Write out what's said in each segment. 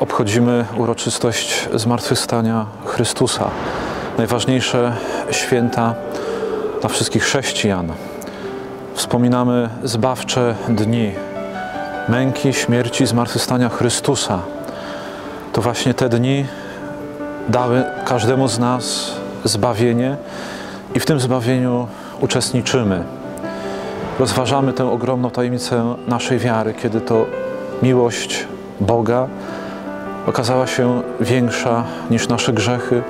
obchodzimy uroczystość zmartwychwstania Chrystusa. Najważniejsze święta dla wszystkich chrześcijan. Wspominamy zbawcze dni męki, śmierci, zmartwychwstania Chrystusa. To właśnie te dni dały każdemu z nas zbawienie i w tym zbawieniu uczestniczymy. Rozważamy tę ogromną tajemnicę naszej wiary, kiedy to miłość Boga okazała się większa niż nasze grzechy,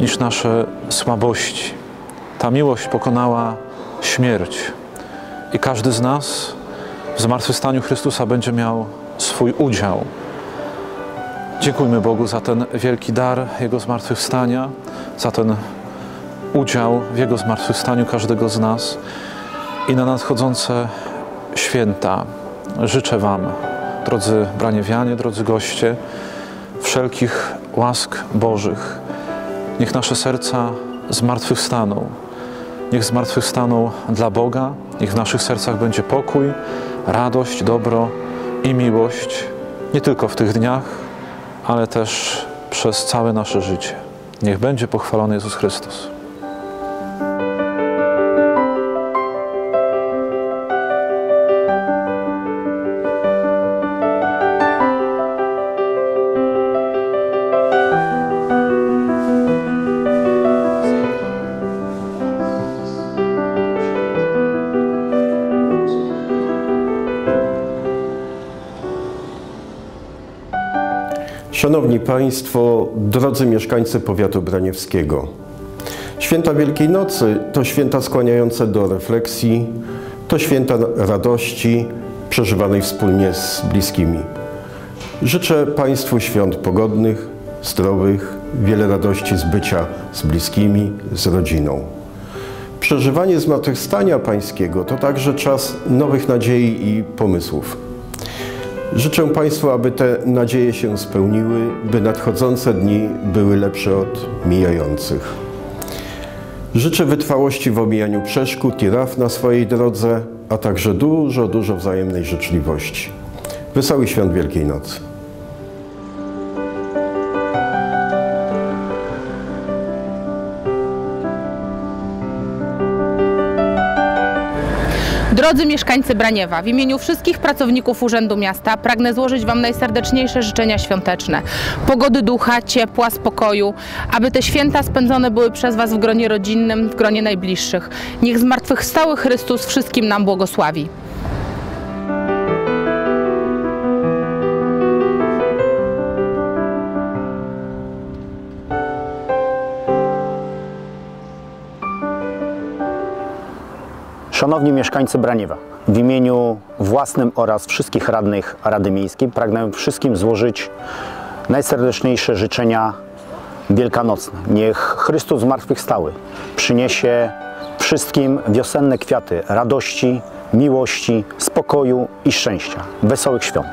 niż nasze słabości. Ta miłość pokonała śmierć i każdy z nas w zmartwychwstaniu Chrystusa będzie miał swój udział. Dziękujmy Bogu za ten wielki dar Jego zmartwychwstania, za ten udział w Jego zmartwychwstaniu każdego z nas i na nadchodzące święta. Życzę Wam, drodzy braniewianie, drodzy goście, wszelkich łask Bożych. Niech nasze serca zmartwychwstaną. Niech zmartwychwstaną dla Boga, niech w naszych sercach będzie pokój, radość, dobro i miłość, nie tylko w tych dniach, ale też przez całe nasze życie. Niech będzie pochwalony Jezus Chrystus. Szanowni Państwo, drodzy mieszkańcy powiatu braniewskiego. Święta Wielkiej Nocy to święta skłaniające do refleksji, to święta radości przeżywanej wspólnie z bliskimi. Życzę Państwu świąt pogodnych, zdrowych, wiele radości z bycia z bliskimi, z rodziną. Przeżywanie zmartwychwstania Pańskiego to także czas nowych nadziei i pomysłów. Życzę Państwu, aby te nadzieje się spełniły, by nadchodzące dni były lepsze od mijających. Życzę wytrwałości w omijaniu przeszkód i raf na swojej drodze, a także dużo, dużo wzajemnej życzliwości. Wesoły Świąt Wielkiej Nocy. Drodzy mieszkańcy Braniewa, w imieniu wszystkich pracowników Urzędu Miasta pragnę złożyć Wam najserdeczniejsze życzenia świąteczne. Pogody ducha, ciepła, spokoju, aby te święta spędzone były przez Was w gronie rodzinnym, w gronie najbliższych. Niech zmartwychwstały Chrystus wszystkim nam błogosławi. Szanowni mieszkańcy Braniewa, w imieniu własnym oraz wszystkich radnych Rady Miejskiej pragnę wszystkim złożyć najserdeczniejsze życzenia wielkanocne. Niech Chrystus zmartwychwstały przyniesie wszystkim wiosenne kwiaty radości, miłości, spokoju i szczęścia. Wesołych świąt!